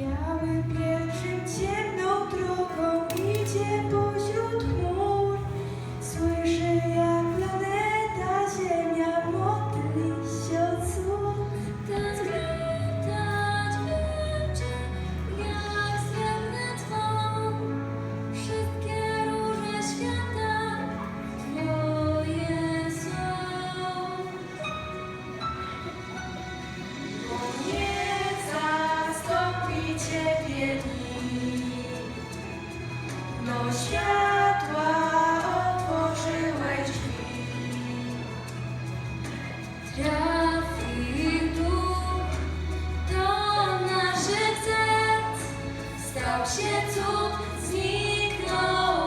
Biały pielgrzym ciemną drogą idzie po Плаче тут з.